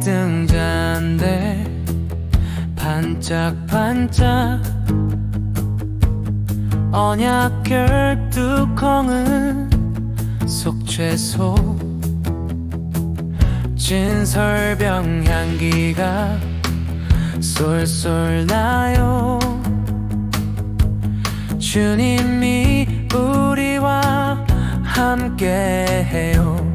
등잔대 반짝반짝 언약결 뚜껑은 속채소 진설병 향기가 쏠쏠 나요. 주님이 우리와 함께해요.